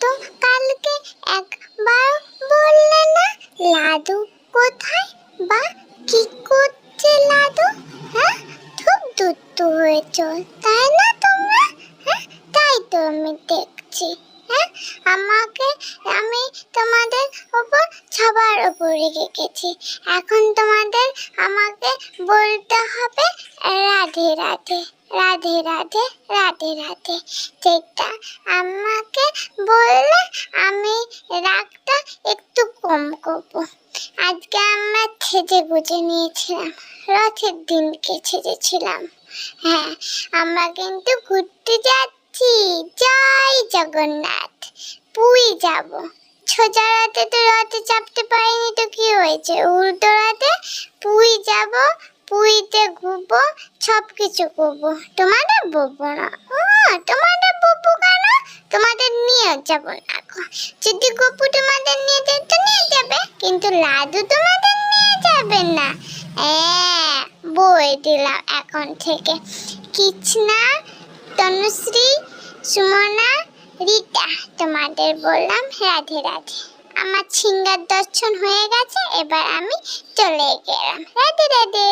তো কালকে একবার বললে না লাদু কোথায় বা কি করছে লাদু হ্যাঁ? খুব দুষ্টু হয়েছ তাই না তোমরা? হ্যাঁ? তাই তো আমি দেখছি হ্যাঁ? আমাকে, আমি তোমাদের সবার উপরে রেখেছি। এখন তোমাদের আমাকে বলতে হবে, রাধে রাধে রাধে রাধে রাধে রাধে। যেটা আমাকে বললে আমি রাগটা একটু কম করব। আজকে আমরা ছেজে গুজে নিয়েছিলাম, রথের দিনকে ছেজেছিলাম হ্যাঁ আমরা কিন্তু ঘুরতে যাচ্ছি। জয় জগন্নাথ, পুরী যাব। সোজা রাতে তো রথে চাপতে পারিনি তো কি হয়েছে? উল্টো রাতে পুরী যাব পুরীতে ঘুরবো সব কিছু করব। তোমাদের বলব না। তোমাদের বলব কেন? তোমাদের নিয়ে যাব না। যদি গপু তোমাদের নিয়ে যায় তো নিয়ে যাবে, কিন্তু লাদু তোমাদের নিয়ে যাবে না। বই দিলাম এখন থেকে। কিচনা তনুশ্রী, সুমনা রিতা, তোমাদের বললাম, রাধে রাধে। আমার সিঙ্গার দর্শন হয়ে গেছে, এবার আমি চলে গেলাম। রাধে রাধে।